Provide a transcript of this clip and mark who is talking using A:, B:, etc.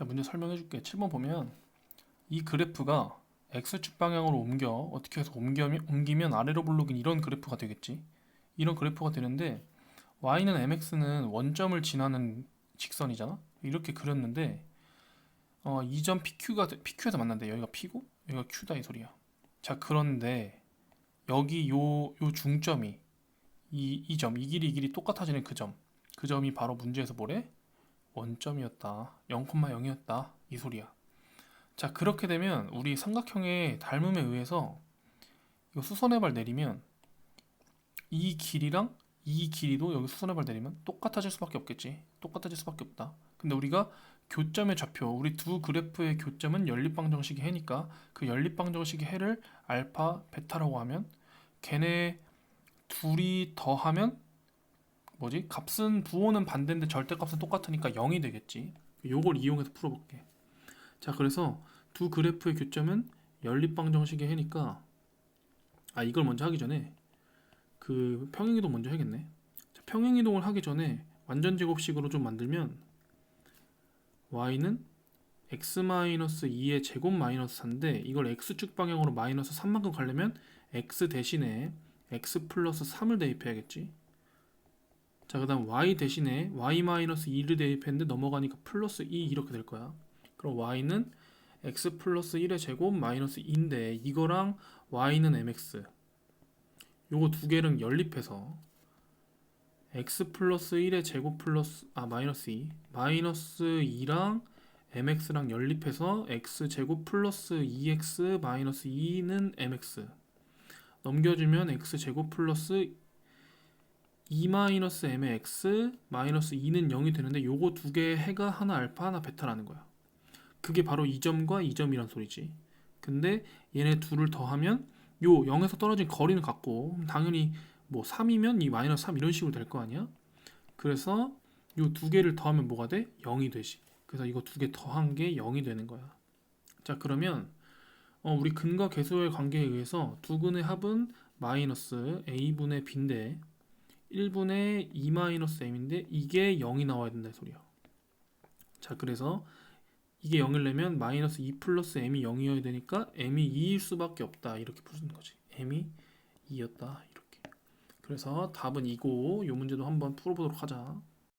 A: 자, 문제 설명해 줄게. 7번 보면 이 그래프가 x축 방향으로 옮겨 어떻게 해서 옮기면, 옮기면 아래로 블록인 이런 그래프가 되겠지. 이런 그래프가 되는데 y는 mx는 원점을 지나는 직선이잖아. 이렇게 그렸는데 어, 이점 PQ가 PQ에서 만난대. 여기가 P고 여기가 Q다 이 소리야. 자, 그런데 여기 요 요 중점이 이 이 점, 이 길이 이 길이 똑같아지는 그 점. 그 점이 바로 문제에서 뭐래? 원점이었다. 0,0이었다. 이 소리야. 자, 그렇게 되면 우리 삼각형의 닮음에 의해서 이거 수선의 발 내리면 이 길이랑 이 길이도 여기 수선의 발 내리면 똑같아질 수밖에 없겠지. 똑같아질 수밖에 없다. 근데 우리가 교점의 좌표, 우리 두 그래프의 교점은 연립방정식의 해니까 그 연립방정식의 해를 알파, 베타라고 하면 걔네 둘이 더하면 뭐지? 값은 부호는 반대인데 절대값은 똑같으니까 0이 되겠지. 요걸 이용해서 풀어볼게. 자, 그래서 두 그래프의 교점은 연립방정식의 해니까 아 이걸 먼저 하기 전에 그 평행이동 먼저 해야겠네. 자, 평행이동을 하기 전에 완전 제곱식으로 좀 만들면 y는 x-2의 제곱 마이너스 4인데 이걸 x축 방향으로 마이너스 3만큼 가려면 x 대신에 x 플러스 3을 대입해야겠지. 자, 그 다음 y 대신에 y-2를 대입했는데 넘어가니까 플러스 2 이렇게 될 거야. 그럼 y는 x 플러스 1의 제곱 마이너스 2인데 이거랑 y는 mx 요거 두 개를 연립해서 x 플러스 1의 제곱 플러스 아 마이너스 2 마이너스 2랑 mx랑 연립해서 x 제곱 플러스 2x 마이너스 2는 mx 넘겨주면 x 제곱 플러스 2 마이너스 m의 x 마이너스 2는 0이 되는데 요거 두 개의 해가 하나 알파 하나 베타라는 거야. 그게 바로 이 점과 이 점이란 소리지. 근데 얘네 둘을 더하면 요 0에서 떨어진 거리는 같고 당연히 뭐 3이면 이 마이너스 3 이런 식으로 될 거 아니야? 그래서 요 두 개를 더하면 뭐가 돼? 0이 되지. 그래서 이거 두 개 더한 게 0이 되는 거야. 자 그러면 어, 우리 근과 계수의 관계에 의해서 두 근의 합은 마이너스 a분의 b인데 1분의 2 마이너스 m인데 이게 0이 나와야 된다 이 소리야. 자 그래서 이게 0을 내면 마이너스 2 플러스 m이 0이어야 되니까 m이 2일 수밖에 없다 이렇게 푸는 거지. m이 2였다 이렇게. 그래서 답은 이고 이 문제도 한번 풀어보도록 하자.